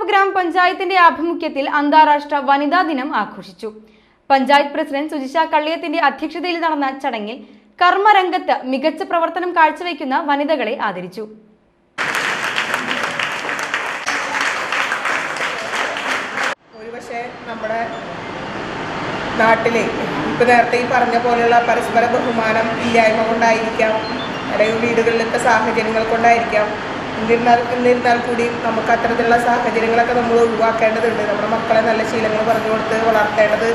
തളിപ്പറമ്പ് ഗ്രാമപഞ്ചായത്തിന്റെ ആഭിമുഖ്യത്തിൽ അന്താരാഷ്ട്ര വനിതാ ദിനം ആഘോഷിച്ചു. പഞ്ചായത്ത് പ്രസിഡന്റ് സുജിഷ കള്ളിയത്തിന്റെ അധ്യക്ഷതയിൽ നടന്ന ചടങ്ങിൽ കർമ്മരംഗത്ത് മികച്ച പ്രവർത്തനം കാഴ്ചവെക്കുന്ന വനിതകളെ ആദരിച്ചു. നമ്മുടെ നാട്ടിലെ ഇപ്പൊ നേരത്തെ ഈ പറഞ്ഞ പോലെയുള്ള പരസ്പര ബഹുമാനം ഇല്ലായ്മ കൊണ്ടായിരിക്കാം അല്ലെങ്കിൽ വീടുകളിലത്തെ സാഹചര്യങ്ങൾ കൊണ്ടായിരിക്കാം എന്നിരുന്നാൽ എന്നിരുന്നാൽ കൂടി നമുക്ക് അത്തരത്തിലുള്ള സാഹചര്യങ്ങളൊക്കെ നമ്മൾ ഒഴിവാക്കേണ്ടതുണ്ട്. നമ്മുടെ മക്കളെ നല്ല ശീലങ്ങൾ പറഞ്ഞു കൊടുത്ത് വളർത്തേണ്ടത്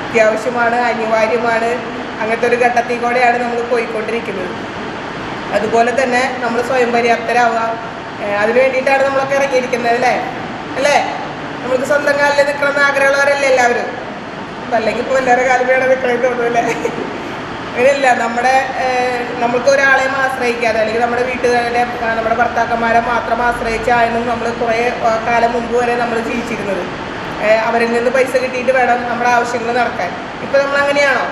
അത്യാവശ്യമാണ് അനിവാര്യമാണ്. അങ്ങനത്തെ ഒരു ഘട്ടത്തിൽ കൂടെയാണ് നമ്മൾ പോയിക്കൊണ്ടിരിക്കുന്നത്. അതുപോലെ തന്നെ നമ്മൾ സ്വയം പര്യാപ്തരാവുക. അതിന് വേണ്ടിയിട്ടാണ് നമ്മളൊക്കെ ഇറങ്ങിയിരിക്കുന്നത് അല്ലേ? അല്ലേ? നമുക്ക് സ്വന്തം കാലിൽ നിൽക്കണമെന്ന് ആഗ്രഹമുള്ളവരല്ലേ എല്ലാവരും? അപ്പം അല്ലെങ്കിൽ ഇപ്പോൾ എല്ലാവരുടെ കാലം വേണം നിൽക്കണമെന്ന് തോന്നുമല്ലേ അങ്ങനെയല്ല നമ്മുടെ നമ്മൾക്ക് ഒരാളെയും ആശ്രയിക്കാതെ അല്ലെങ്കിൽ നമ്മുടെ വീട്ടുകാരെ നമ്മുടെ ഭർത്താക്കന്മാരെ മാത്രം ആശ്രയിച്ചായിരുന്നു നമ്മൾ കുറേ കാലം മുമ്പ് വരെ നമ്മൾ ജീവിച്ചിരുന്നത്. അവരിൽ നിന്ന് പൈസ കിട്ടിയിട്ട് വേണം നമ്മുടെ ആവശ്യങ്ങൾ നടക്കാൻ. ഇപ്പം നമ്മൾ അങ്ങനെയാണോ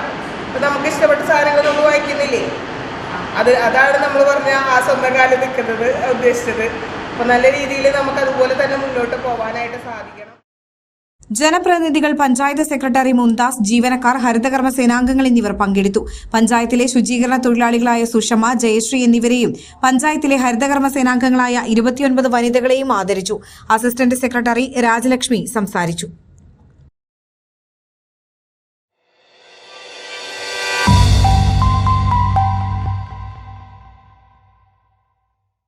ഇപ്പം നമുക്ക് ഇഷ്ടപ്പെട്ട സാധനങ്ങൾ നമ്മൾ വാങ്ങിക്കുന്നില്ലേ? അത് അതാണ് നമ്മൾ പറഞ്ഞ ആ സ്വന്തം കാലം നിൽക്കുന്നത് ഉദ്ദേശിച്ചത്. അപ്പം നല്ല രീതിയിൽ നമുക്ക് അതുപോലെ തന്നെ മുന്നോട്ട് പോകാനായിട്ട് സാധിക്കണം. ജനപ്രതിനിധികൾ പഞ്ചായത്ത് സെക്രട്ടറി മുംതാസ് ജീവനക്കാർ ഹരിതകർമ്മ സേനാംഗങ്ങൾ എന്നിവർ പങ്കെടുത്തു. പഞ്ചായത്തിലെ ശുചീകരണ തൊഴിലാളികളായ സുഷമ ജയശ്രീ എന്നിവരെയും പഞ്ചായത്തിലെ ഹരിതകർമ്മ സേനാംഗങ്ങളായ ഇരുപത്തിയൊൻപത് വനിതകളെയും ആദരിച്ചു. അസിസ്റ്റന്റ് സെക്രട്ടറി രാജലക്ഷ്മി സംസാരിച്ചു.